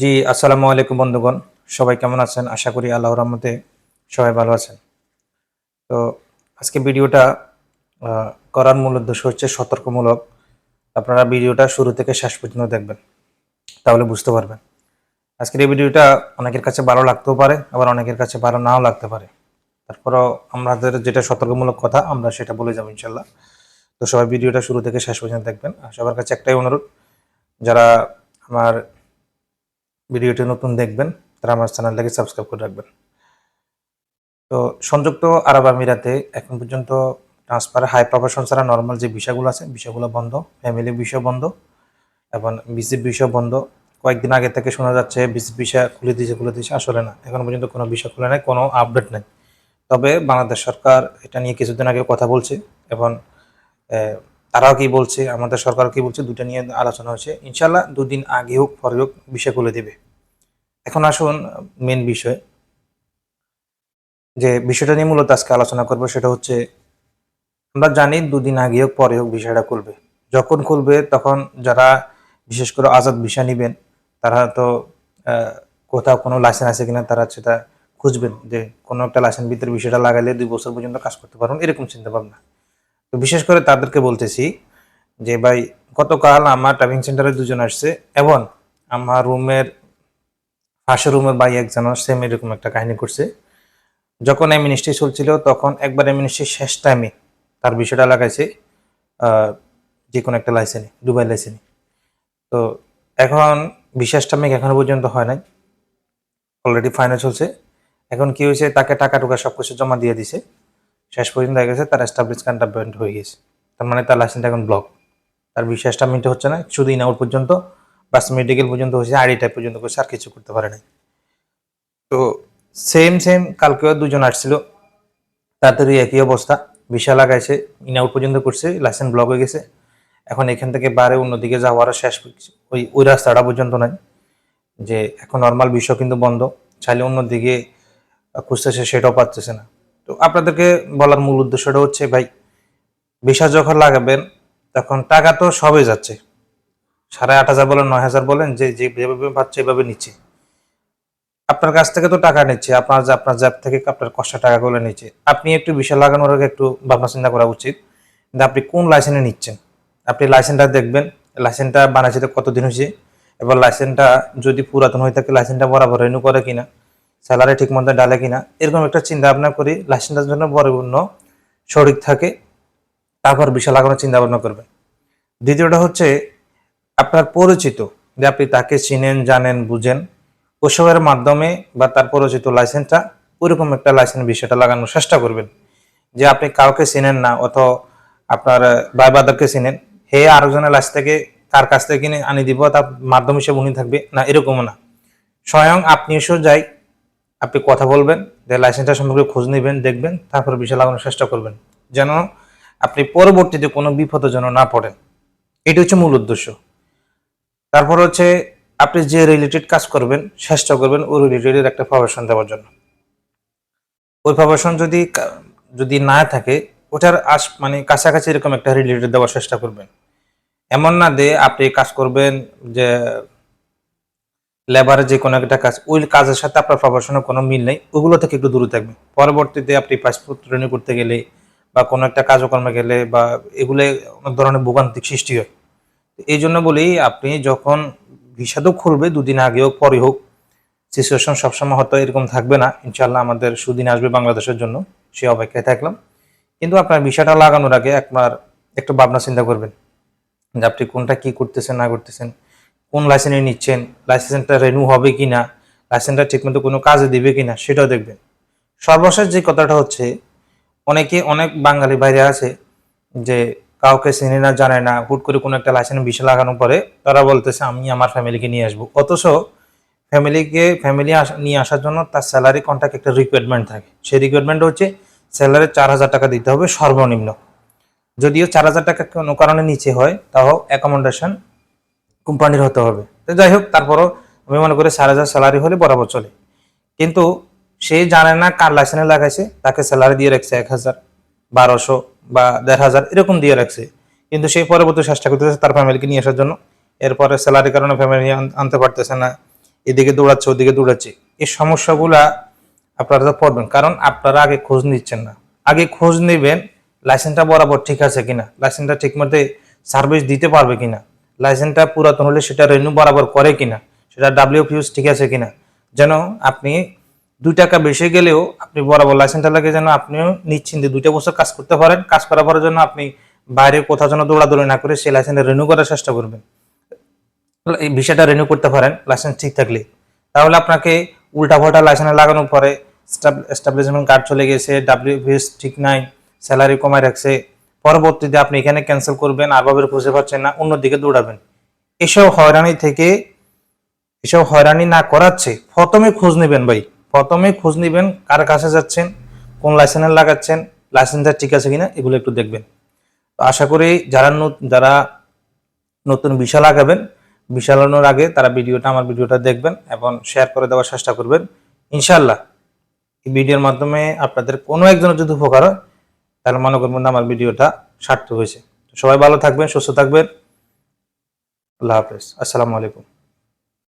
জি, আসসালামু আলাইকুম বন্ধুগণ। সবাই কেমন আছেন? আশা করি আল্লাহর রহমতে সবাই ভালো আছেন। তো আজকে ভিডিওটা করার মূল উদ্দেশ্য হচ্ছে সতর্কমূলক। আপনারা ভিডিওটা শুরু থেকে শেষ পর্যন্ত দেখবেন, তাহলে বুঝতে পারবেন। আজকের এই ভিডিওটা অনেকের কাছে ভালো লাগতেও পারে, আবার অনেকের কাছে ভালো নাও লাগতে পারে। তারপরও আমাদের যেটা সতর্কমূলক কথা, আমরা সেটা বলে যাব ইনশাল্লাহ তো সবাই ভিডিওটা শুরু থেকে শেষ পর্যন্ত দেখবেন। আর সবার কাছে একটাই অনুরোধ, যারা আমার ভিডিওটি নতুন দেখবেন তারা আমার চ্যানেলটাকে সাবস্ক্রাইব করে রাখবেন। তো সংযুক্ত আরব আমিরাতে এখন পর্যন্ত ট্রান্সফার, হাই প্রফেশন ছাড়া নর্মাল যে বিষয়গুলো আছে বিষয়গুলো বন্ধ, ফ্যামিলি বিষয় বন্ধ, এবং ভিজিট বিষয় বন্ধ। কয়েকদিন আগে থেকে শোনা যাচ্ছে ভিজিট বিষয় খুলে দিয়েছে খুলে দিয়েছে, আসলে না। এখন পর্যন্ত কোনো বিষয় খুলে নাই, কোনো আপডেট নেই। তবে বাংলাদেশ সরকার এটা নিয়ে কিছুদিন আগে কথা বলছে, এবং তারাও কি বলছে, আমাদের সরকার কি বলছে দুটা নিয়ে আলোচনা হয়েছে। ইনশাল্লাহ দুদিন আগে হোক, পরে হোক, বিষয় খুলে দেবে। এখন আসুন মেন বিষয়। যে বিষয়টা নিয়ে মূলত আজকে আলোচনা করব, সেটা হচ্ছে, আমরা জানি দুদিন আগে হোক, পরে হোক বিষয়টা খুলবে। যখন খুলবে, তখন যারা বিশেষ করে আজাদ বিষয় নেবেন, তারা তো কোথাও কোনো লাইসেন্স আছে কিনা, তারা সেটা খুঁজবেন যে কোনো একটা লাইসেন্স ভিতরে বিষয়টা লাগালে দুই বছর পর্যন্ত কাজ করতে পারবেন, এরকম চিন্তা ভাবনা তো বিশেষ করে তাদেরকে বলতেছি যে, ভাই, গতকাল আমার টাইপিং সেন্টারে দুজন আসছে এবং আমার রুমের পাশের রুমের ভাই একজন সেম এরকম একটা কাহিনী করছে। যখন এই মিনিস্ট্রি চলছিল, তখন একবার এই শেষ টাইমে তার বিষয়টা লাগাইছে যে কোনো একটা লাইসেন্স দুবাই লাইসেন্স তো এখন বিশেষ টাইমে এখনও পর্যন্ত হয় নাই। অলরেডি ফাইনাল চলছে। এখন কি হয়েছে, তাকে টাকা টুকা সব কিছু জমা দিয়ে দিছে। শেষ পর্যন্ত দেখা গেছে, তার এস্টাবলিশ কন্ট্রাক্ট হয়ে গেছে। তার মানে তার লাইসেন্সটা এখন ব্লক তার বিশ্বাসটা মিনিট হচ্ছে না, শুধু ইনাউট পর্যন্ত বাস মেডিকেল পর্যন্ত হয়েছে আইডি টাইপ পর্যন্ত করছে আর কিছু করতে পারে নাই। তো সেম সেম কালকেও দুজন আসছিল। তাড়াতাড়ি একই অবস্থা ভিসা লাগাইছে ইনাউট পর্যন্ত করছে লাইসেন্স ব্লক হয়ে গেছে। এখন এখান থেকে বারে অন্যদিকে যাওয়ার শেষ ওই ওই রাস্তাটা পর্যন্ত নাই। যে এখন নর্মাল বিষয় কিন্তু বন্ধ, চাইলে অন্যদিকে খুঁজতেছে, সেটাও পাচ্ছে না। তো আপনাদেরকে বলার মূল উদ্দেশ্যটা হচ্ছে, ভাই, ভিসা যখন লাগাবেন, তখন টাকা তো সবে যাচ্ছে। সাড়ে আট হাজার বলেন, নয় হাজার বলেন, যে যেভাবে পাচ্ছে এভাবে নিচ্ছে। আপনার কাছ থেকে তো টাকা নিচ্ছে, আপনার আপনার জ্যাব থেকে আপনার কষ্ট টাকা করে নিচ্ছে। আপনি একটু বিষয় লাগানোর আগে একটু ভাবনা চিন্তা করা উচিত যে আপনি কোন লাইসেন্সে নিচ্ছেন। আপনি লাইসেন্সটা দেখবেন লাইসেন্সটা বানাইছে কতদিন হয়েছে, এবার লাইসেন্সটা যদি পুরাতন হয়ে থাকে লাইসেন্সটা বরাবর রেনু করে কিনা। স্যালারি ঠিক মতো ডালে কিনা, এরকম একটা চিন্তা ভাবনা করি লাইসেন্সটার জন্য পরিপূর্ণ, সঠিক থাকে, তারপর বিশাল লাগানোর চিন্তা ভাবনা করবেন। দ্বিতীয়টা হচ্ছে, আপনার পরিচিত যে আপনি তাকে চিনেন, জানেন, বুঝেন, ওসবের মাধ্যমে বা তার পরিচিত লাইসেন্সটা, ওইরকম একটা লাইসেন্স বিষয়টা লাগানোর চেষ্টা করবেন। যে আপনি কাউকে চিনেন না, অথবা আপনার ভাই বাদারকে চিনেন, হে আরেকজনের লাইসেন্স থেকে কার কাছ থেকে কিনে আনি দিব, তার মাধ্যম হিসেবে উনি থাকবে, না, এরকমও না। স্বয়ং আপনি এসেও যাই আপনি কথা বলবেন লাইসেন্সটা সম্পর্কে খোঁজ নেবেন, দেখবেন, তারপর বিষয় লাগানোর চেষ্টা করবেন। যেন আপনি পরবর্তীতে কোনো বিপদে যেন না পড়েন। এটি হচ্ছে মূল উদ্দেশ্য। তারপর হচ্ছে আপনি যে রিলেটেড কাজ করবেন, চেষ্টা করবেন ওই রিলেটেড একটা প্রফেশন দেওয়ার জন্য। ওই প্রফেশন যদি যদি না থাকে, ওটার আস মানে কাছাকাছি এরকম একটা রিলেটেড দেওয়ার চেষ্টা করবেন। এমন না যে আপনি কাজ করবেন যে লেবারের যে কোনো একটা কাজ, ওই কাজের সাথে আপনার প্রফেশনের কোনো মিল নেই, ওগুলো থেকে একটু দূরে থাকবেন। পরবর্তীতে আপনি পাসপোর্ট রিনিউ করতে গেলে বা কোনো একটা কাজকর্মে গেলে বা এগুলো অনেক ধরনের ভোগান্তিক সৃষ্টি হয়। এই জন্য বলি, আপনি যখন ভিসা তো খুলবে, দুদিন আগে হোক পরে হোক সিচুয়েশন সবসময় হয়তো এরকম থাকবে না। ইনশাল্লাহ আমাদের সুদিন আসবে বাংলাদেশের জন্য, সে অপেক্ষায় থাকলাম। কিন্তু আপনার ভিসাটা লাগানোর আগে একবার একটু ভাবনা চিন্তা করবেন যে আপনি কোনটা কি করতেছেন, না করতেছেন। কোন লাইসেন্স নিচ্ছেন লাইসেন্সটা রেনু হবে কি না লাইসেন্সটা ঠিকমতো কোনো কাজে দিবে কি না সেটাও দেখবেন। সর্বশেষ যে কথাটা হচ্ছে, অনেকে, অনেক বাঙালি বাইরে আছে যে কাউকে চিনে না, জানে না, হুট করে কোনো একটা লাইসেন্স বিষয় লাগানোর পরে তারা বলতেছে, আমি আমার ফ্যামিলিকে নিয়ে আসব। অথচ ফ্যামিলিকে ফ্যামিলি নিয়ে আসার জন্য তার স্যালারি কন্ট্যাক্ট একটা রিকোয়ারমেন্ট থাকে। সেই রিকোয়ারমেন্ট হচ্ছে স্যালারি চার হাজার টাকা দিতে হবে সর্বনিম্ন। যদিও চার হাজার টাকা কোনো কারণে নিচে হয়, তাও অ্যাকোমোডেশন কোম্পানির হতে হবে। তো যাই হোক, তারপরও আমি মনে করি সাড়ে হাজার স্যালারি হলে বরাবর চলে। কিন্তু সে জানে না কার লাইসেন্সে লাগাইছে, তাকে স্যালারি দিয়ে রাখছে এক হাজার, বারোশো বা দেড় হাজার, এরকম দিয়ে রাখছে। কিন্তু সেই পরবর্তী চেষ্টা করতেছে তার ফ্যামিলিকে নিয়ে আসার জন্য। এরপরে স্যালারির কারণে ফ্যামিলি আনতে পারতেছে না। এদিকে দৌড়াচ্ছে, ওদিকে দৌড়াচ্ছে। এই সমস্যাগুলা আপনারা তো পড়বেন, কারণ আপনারা আগে খোঁজ নিচ্ছেন না। আগে খোঁজ নেবেন লাইসেন্সটা বরাবর ঠিক আছে কিনা লাইসেন্সটা ঠিক মতো সার্ভিস দিতে পারবে কিনা। লাইসেন্সটা পুরাতন হলে সেটা রেনু বরাবর করে কিনা, সেটা ডাব্লিউ ফিউজ ঠিক আছে কিনা, যেন আপনি দুই টাকা বেশি গেলেও আপনি বরাবর লাইসেন্সটা লাগে, যেন আপনিও নিশ্চিন্তে দুইটা বছর কাজ করতে পারেন, কাজ করার পরের জন্য আপনি বাইরে কোথাও যেন দৌড়াদৌড়ি না করে সেই লাইসেন্সটা রিনিউ করার চেষ্টা করবেন। এই বিষয়টা রিনিউ করতে পারেন, লাইসেন্স ঠিক থাকলে। তাহলে আপনাকে উল্টা পাল্টা লাইসেন্স লাগানোর পরে এস্টাবলিশমেন্ট কার্ড চলে গেছে ডাব্লিউপিএস ঠিক নাই স্যালারি কমায় রাখছে পরবর্তীতে আপনি এখানে ক্যান্সেল করবেন, আর ভাবে খুঁজে পাচ্ছেন না, অন্যদিকে দৌড়াবেন। এসব হয়রানি থেকে, এসব হয়রানি না করাচ্ছে, প্রথমে খোঁজ নেবেন ভাই। প্রথমে খোঁজ নেবেন কার কাছে যাচ্ছেন, কোন লাইসেন্স লাগাচ্ছেন লাইসেন্সটা ঠিক আছে কিনা, এগুলো একটু দেখবেন। তো আশা করি যারা যারা নতুন ভিসা লাগাবেন, ভিসা লাগানোর আগে তারা ভিডিওটা, আমার ভিডিওটা দেখবেন এবং শেয়ার করে দেওয়ার চেষ্টা করবেন। ইনশাল্লাহ এই ভিডিওর মাধ্যমে আপনাদের কোনো একজনের যদি উপকার হয় তাহলে মনে করবেন না আমার ভিডিওটা সার্থক হয়েছে। সবাই ভালো থাকবেন, সুস্থ থাকবেন। আল্লাহ হাফেজ। আসসালামু আলাইকুম।